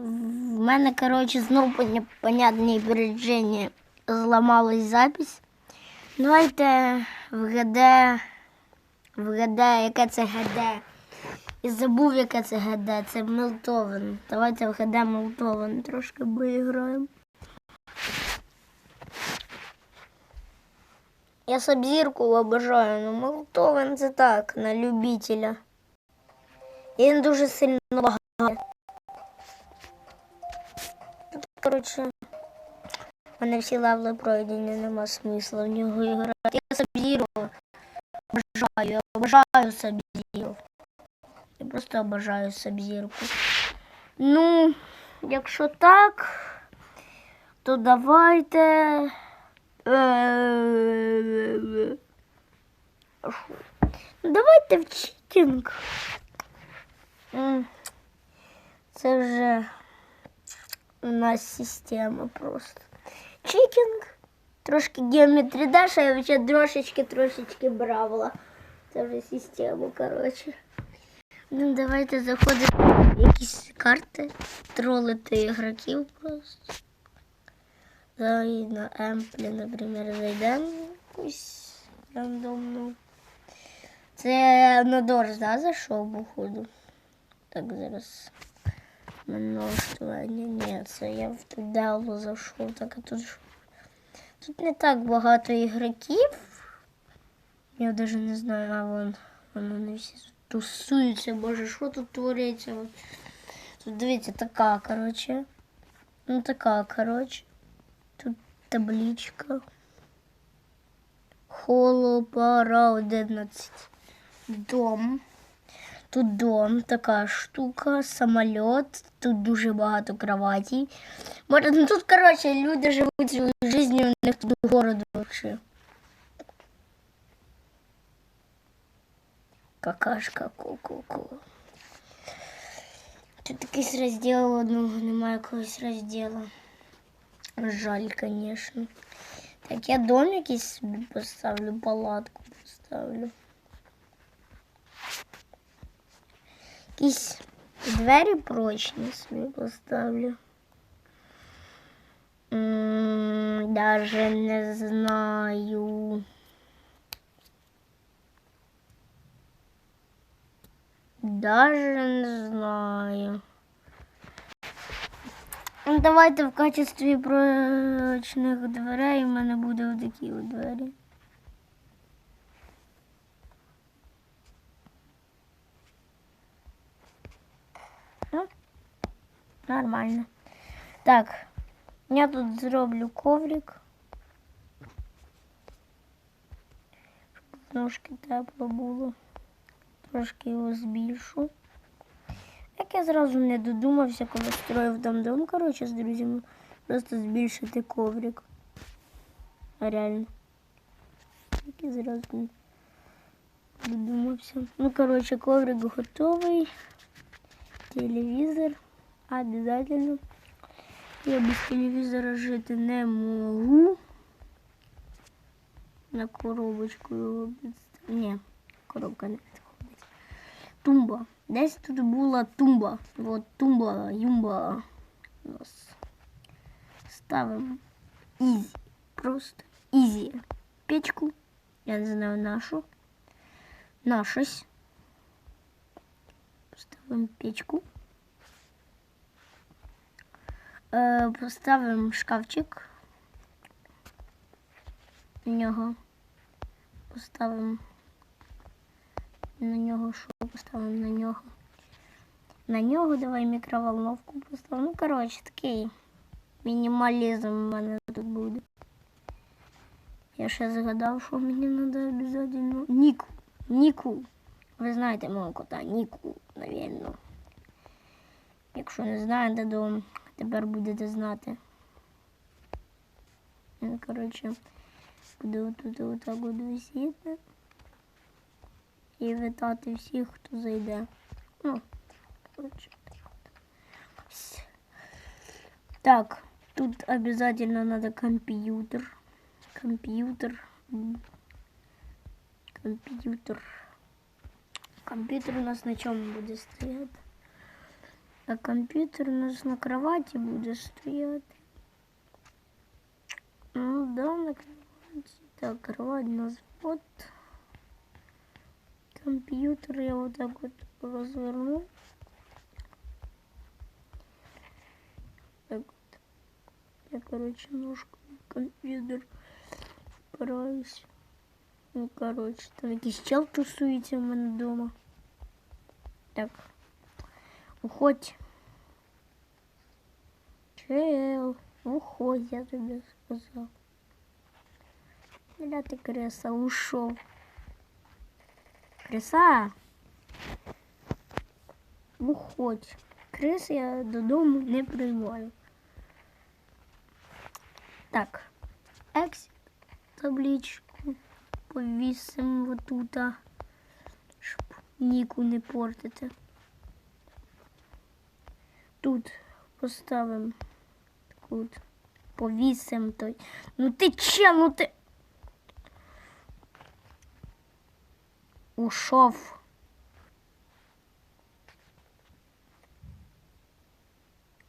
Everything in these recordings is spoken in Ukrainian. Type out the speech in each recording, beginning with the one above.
В мене, коротше, знову по непонятній зламалась запись. Давайте вгаде, вгаде, яке це ГД. І забув, яке це ГД. Це Мелтовен. Давайте вгадаємо Мелтовен. Трошки поіграємо. Я Сабзірку обожаю, але Мелтовен це так, на любителя. Він дуже сильно лагає. Коротше, в мене всі левели пройдені, нема смисла в нього грати. Я Сабзіру обожаю, я обожаю Сабзіру. Я просто обожаю Сабзірку. Ну, якщо так, то давайте. Е. Ну, Давайте в читінг. Це вже у нас система просто. Читінг. Трошки геометрі Даша, я вже трошечки трошечки бравила. Це вже система, коротше. Ну, давайте заходимо в якісь карти, тролити ігроків просто. Давай на Емплі, наприклад, зайдемо якусь рандомну. Це на Дорс, да, зайшов, походу? Так, зараз. Налаштування. Ні, я в Туделу зайшов, так а тут. Тут не так багато ігроків. Я навіть не знаю, а вон, вон вони всі тусуються, боже, що тут твориться? Тут дивіться, така, коротше. Ну така, коротше. Тут табличка. Холопара 11. Дом. Тут дом, така штука, самоліт, тут дуже багато кроватей. Може, ну тут, коротше, люди живуть свою життя, у них тут город вообще. Какашка ку-ку-ку. Тут якийсь розділ одного немає якогось розділу. Жаль, конечно. Так, я дом якийсь собі поставлю, палатку поставлю. Якісь двері прочні собі поставлю. Даже не знаю. Даже не знаю. Ну, давайте в качестві прочних дверей у мене буде отакі от двері. Нормально. Так, я тут зроблю коврик. Ножки тепло було. Трошки його збільшу. Як я зразу не додумався, коли строїв там дом, коротше, з друзями, просто збільшити коврик. Реально. Як я зразу не додумався. Ну, коротше, коврик готовий. Телевізор. Обязательно. Я без телевізора жити не можу. На коробочку його підстав... Ні, коробка не підходить. Тумба. Десь тут була тумба. От тумба, юмба. У нас. Ставимо ізі. Просто ізі. Печку. Я не знаю нашу. Нашось. Ставимо печку. Поставимо шкафчик. На нього поставимо на нього що поставимо на нього. На нього давай мікроволновку поставимо. Ну, коротше, такий мінімалізм у мене тут буде. Я ще згадав, що мені треба обов'язково Ніку. Ніку. Ви знаєте мого кота Ніку, навірно. Якщо не знаєте, то тепер будете знати. Він, коротше, буде отут отак от висіти і вітати всіх, хто зайде. Ну, коротше. Ось. Так, тут обязательно надо компьютер. Компьютер. М. Компьютер. Компьютер у нас на чем будет стоять? А комп'ютер у нас на кроваті буде стояти. Ну да, на кроваті. Так, кровать у нас вот. Компьютер я вот так вот разверну. Так вот. Я, короче, ножку в компьютер впираюсь. Ну, короче, там якийсь чел тусується в мене вдома. Так. Уходь. Чел, уходь, я тобі сказав. Бля, ти креса, ушов. Креса. Уходь. Крис я додому не приймаю. Так. Екс табличку повісимо отута, щоб ніку не портити. Тут поставимо таку от повісимо той. Ну ти че, ну ти. Ушов.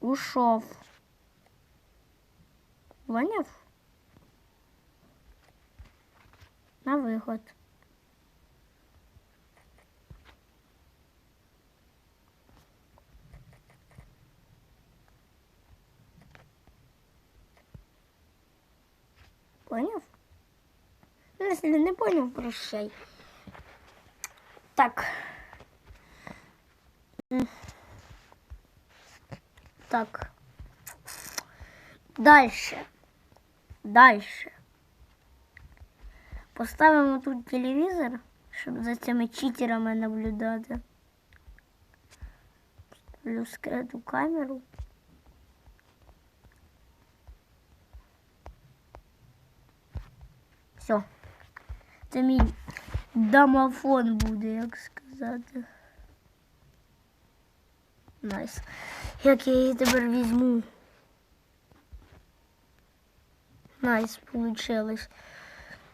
Ушов. Поняв? На виход. Поняв? Ну, Если не понял, прощай. Так. Так. Дальше. Дальше. Поставимо тут телевізор, щоб за цими читерами наблюдати. Ставлю скриту камеру. Все. Це мій домофон буде, як сказати. Найс. Як я її тепер візьму? Найс, получилось.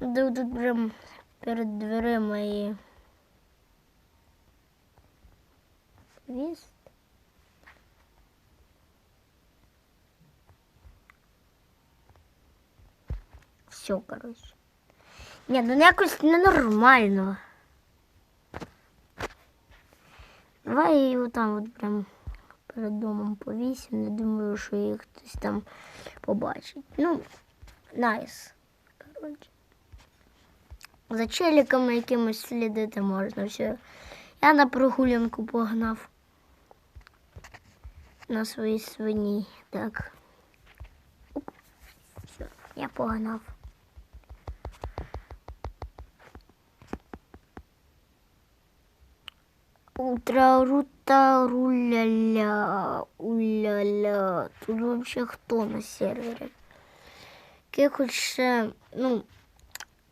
Да тут прям перед дверима і віст. Все, короче. Ні, ну якось ненормально. Давай його там от прям перед домом повісимо. Не думаю, що їх хтось там побачить. Ну, найс. Коротше. За челіками якимось слідити можна. Все. Я на прогулянку погнав. На своїй свині. Так. Оп. Все, я погнав. Утро рута руля-ля, уля-ля. Тут вообще хто на сервері? Якихось ще, ну,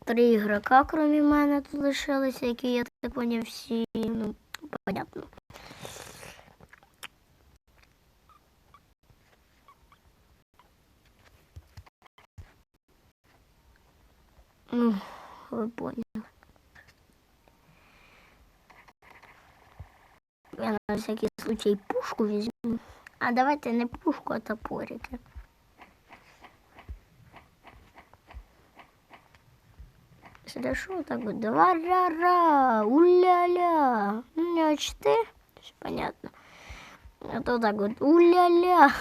три ігрока, крім мене, тут лишилися, які я так поняв всі, ну, понятно. Ну, ви поняли. Я на всякий случай пушку візьму. А давайте не пушку, а топорики. Что так вот? Два ра уля-ля. Ну, не очты? Все понятно. А то так вот, уля-ля.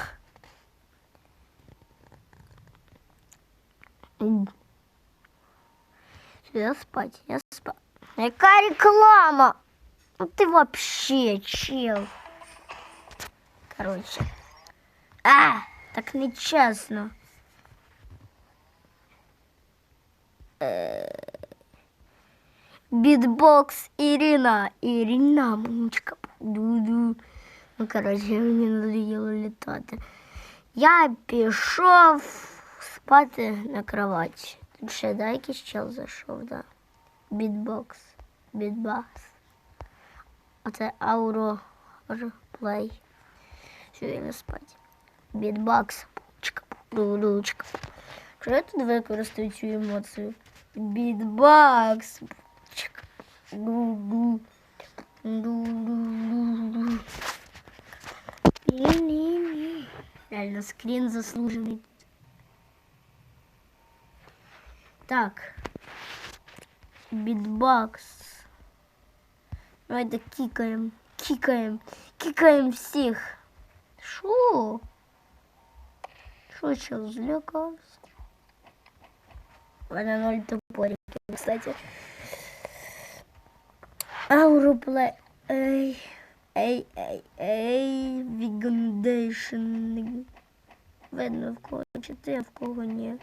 Я спать, я спать. Какая реклама? Ну ты вообще чел. Короче. А, так нечестно. Битбокс Ирина. Ирина, мамочка. Ду-ду. Ну, короче, мені надоело літати. Я пішов спати на кровать. Тут ще да, якийсь чел зайшов, да. Бітбокс. Бітбокс. Оце ауро плей. Все, я спать. Чика, ду-ду-чика. Що я тут використаю цю емоцію? Ні. Реально, скрін заслужений. Так. Бітбокс. Давайте кікаємо. Кікаємо. Кікаємо всіх. Шо? Шо чел злякався? Мене ноль топориків, кстати. Ауроплей. Ей. Ей, ей, ей, вігандейшн. Видно в кого чити, а в кого ні.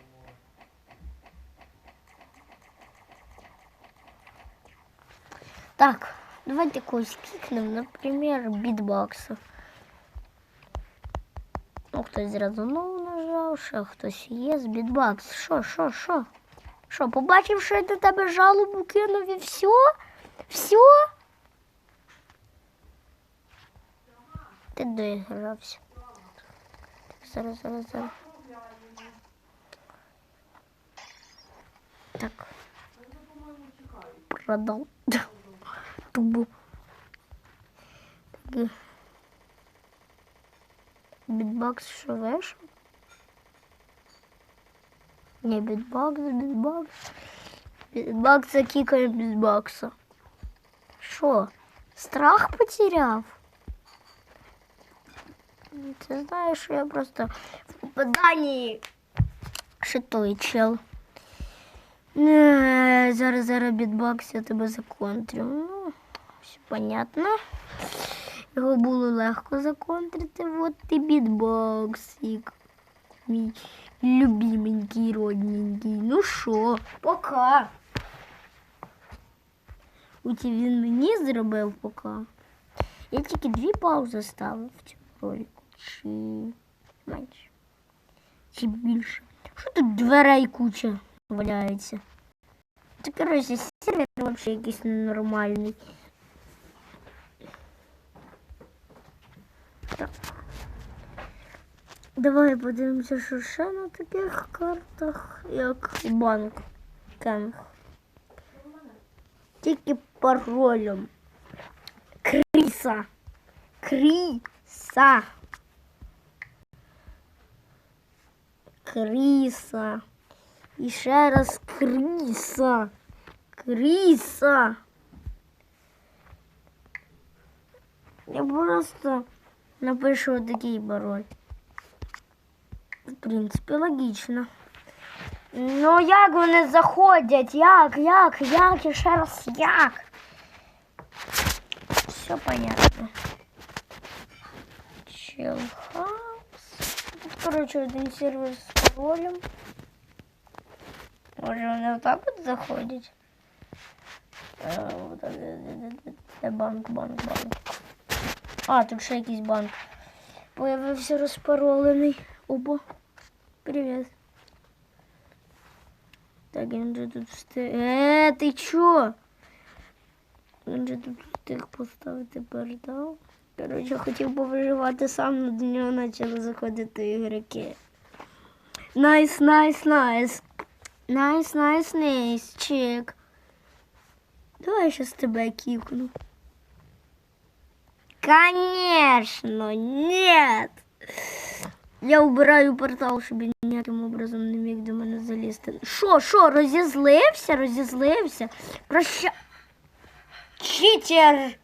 Так, давайте когось кикнем, например, бітбокса. Ну, хтось зразу ну нажав, ще хтось є з бітбокс. Що, що, що? Що, побачив, що я до тебе жалобу кинув і все? Все? Ти доігрався. Так, зараз, зараз, зараз. Так. Продал. Тубу. Так. Бітбокс що вийшов? Не, бітбокс, бітбокс. Бітбокса кікає бітбокса. Що? Страх потеряв? Ти знаєш, що я просто в попаданні шитой чел. Не, зараз зараз бітбокс я тебе законтрю. Ну, понятно. Його було легко законтрити. От і бітбоксик. Мій любименький, родненький. Ну що, пока. Уті він мені зробив пока. Я тільки дві паузи ставив в цьому ролику. Чи менше. Чи більше. Що тут дверей куча валяється? Це, коротше, сервер взагалі якийсь ненормальний. Так. Давай подивимося, що ще на таких картах, як банк. Кенг. Тільки паролем. Кріса. Кріса. Кріса. І ще раз Кріса. Кріса. Я просто напишу такий пароль. В принципі, логічно. Ну як вони заходять? Як, як, як і ще раз як? Все понятно. Чилхаус. Тут, короче, один сервер з паролем. Може вони отак от заходять? Е, от, е, де- де- де- Де банк, банк, банк. А, тут ще якийсь банк. Появився розпаролений. Опа. Привіт. Так, він же тут встиг. Е, ти чо? Він же тут встиг поставити портал. Коротше, хотів повиживати сам, але до нього почали заходити ігроки. Найс, найс, найс. Найс, найс, найс, чек. Давай я щас тебе кикну. Конечно, нет. Я убираю портал, щоб він ніяким образом не міг до мене залізти. Що, що, розізлився, розізлився? Проща. Читер!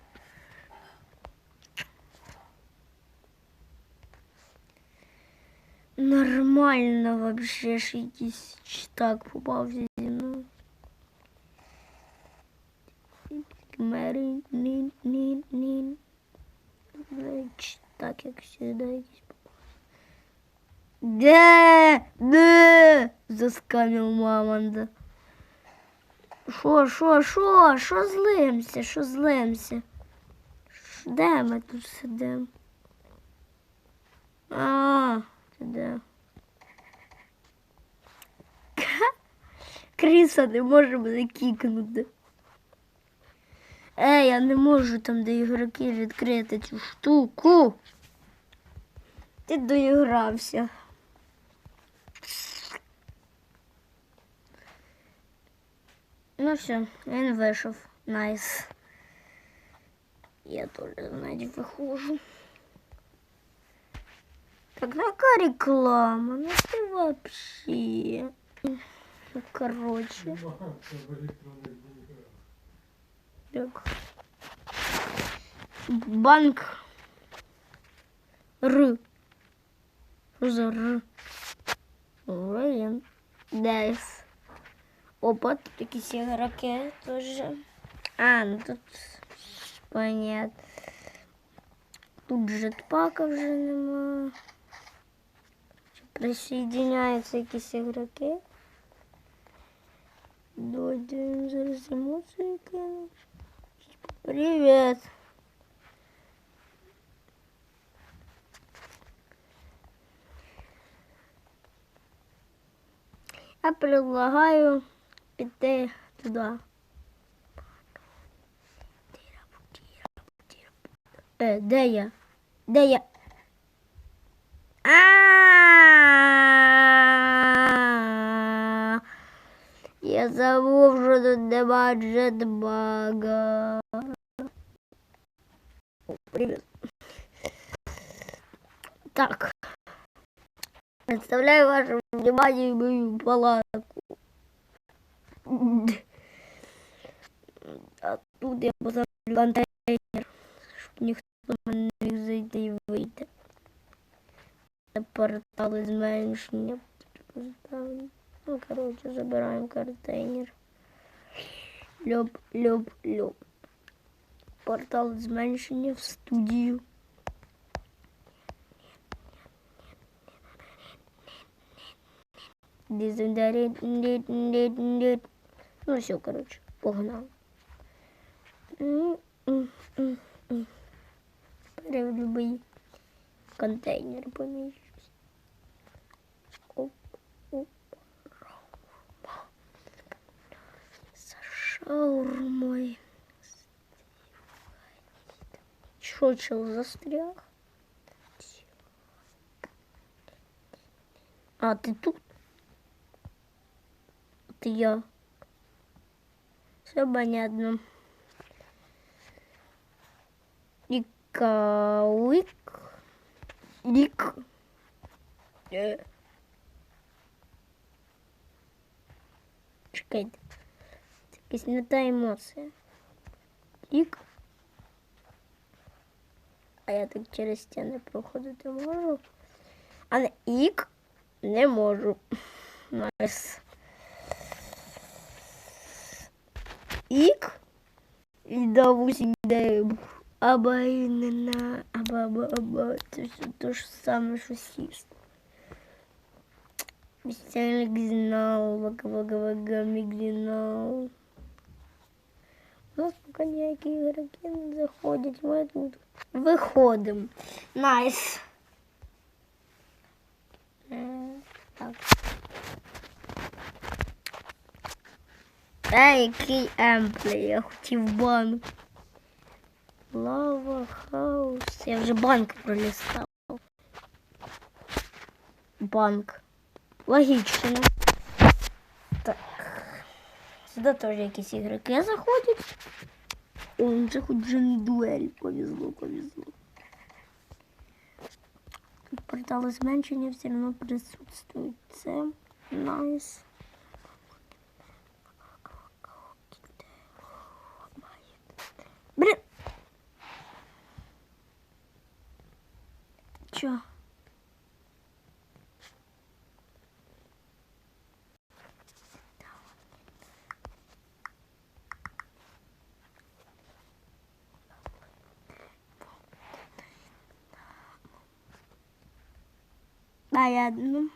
Нормально вообще ж якийсь так попався зі мною. Мері, ні, ні, ні. Так, як сюди якийсь Де? Де? Заскамив мамонда. Шо, шо, шо? Шо злимся? Шо злимся? Де ми тут сидимо? А, ти де? Кріса не може мене кікнути. Ей, я не можу там, де ігроки відкрити цю штуку. Ти доігрався. Ну все, він вийшов. Найс. Я теж навіть виходжу. Так, ну яка реклама? Ну ти вообще. Ну, короче. Так. Банк. Р. Що за Р? Район. Дайс. Опа, тут якісь ігроки теж. А, ну тут понятно. Тут жетпака вже нема. Присоединяються якісь ігроки. Дойдем зараз емоції кину. Привет. Я предлагаю піти туди. Е, де я? Де я? А Я забув, що тут нема джетбага. О, Привіт. Так. Представляю вашему вниманию мою палатку. А тут я поставлю контейнер, щоб ніхто до мене не міг зайти і вийти. Це портали зменшення. Поставлю. Ну, коротше, забираємо контейнер. Льоп, льоп, льоп. Портал зменшення в студію. Ну все, короче, погнал. Прям любий контейнер поміщусь. Оп, оп, шаурмой. Шо, чел, застрял? А, ты тут? Ты я. Все понятно. Николик. Ник. Э. Чекай. Кислота эмоция. Ник. А я так через стіни проходити можу. А не ік не можу. Найс. Ік. І дав усім ідею. Аба на. Аба, аба. Це все те ж саме, що сіст. Бестельник знал, вага-вага-вага, мигренал. У нас пока ніякі ігроки не заходять, ми тут виходимо. Найс. Е, Так. Ей, який емплей, я хотів банк. Лава хаус. Я вже банк пролістав. Банк. Логічно. Так. Сюди теж якісь ігроки заходять. Он вже хоч вже не дуель. Повезло, повезло. Тут портали зменшення все одно присутствують. Це найс. Блин. Чё? Понятно.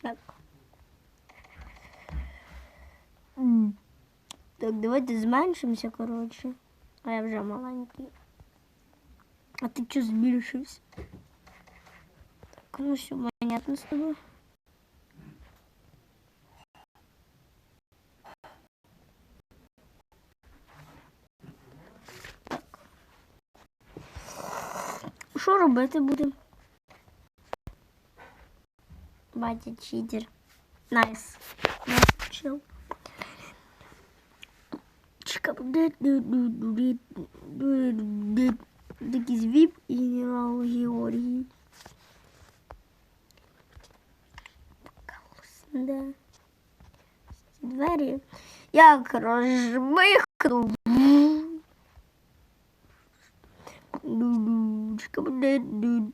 Так. Так, давайте зменшимося, коротше. А я вже маленький. А ти чого збільшився? Так, ну все понятно з тобою. Так. що будемо? Батя читер. Найс. Найс чил. Чика. Такий звіп і генерал Георгій. Да. Двері. Як розмихну. Ду-ду, чика-бу-де-ду.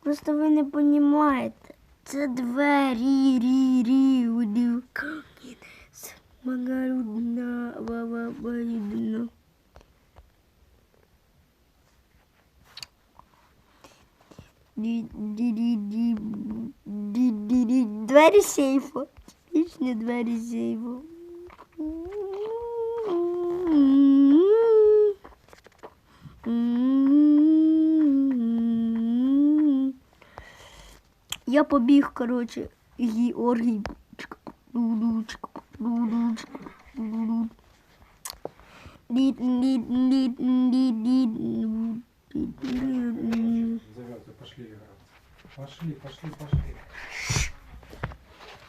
Просто ви не розумієте. Це двері, рі, рі, камінець, магарудна, баба, баїдна. Ді-ді-ді-ді, Двері сейфу. Вічні двері сейфу. Я побіг, короче, Георгій. Ду-ду-чик, ду-ду-чик, ду-ду. Ді-ді-ді-ді-ді-ді. Зовет, пошли играть. Пошли, пошли, пошли.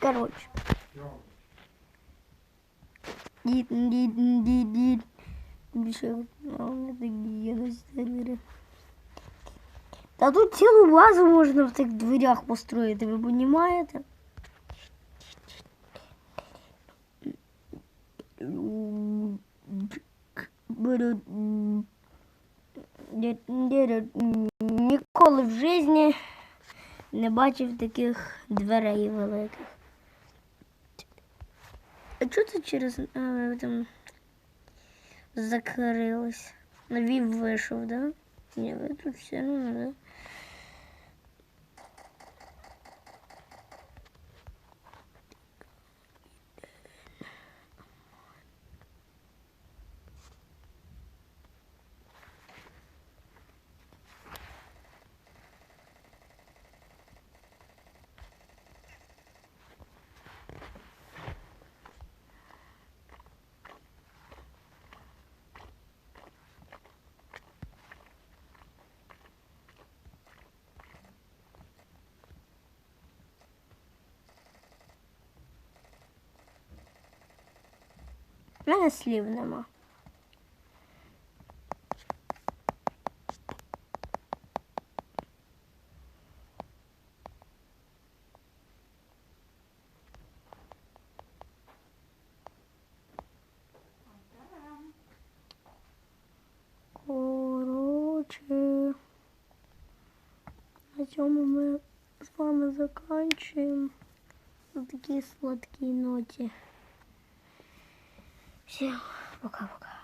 Короче. Йоу. Дід, дід, дід, дід. Більше а у мене такі є на сервері. Та тут цілу базу можна в цих дверях построїти, ви розумієте? Ніколи в житті не бачив таких дверей великих. А чого це через а, там закрилось? Навів вийшов, да? Ні, ви тут все ну, да? Мене слів нема. Короче, на цьому ми з вами заканчуємо на такій сладкій ноті. 行不卡不卡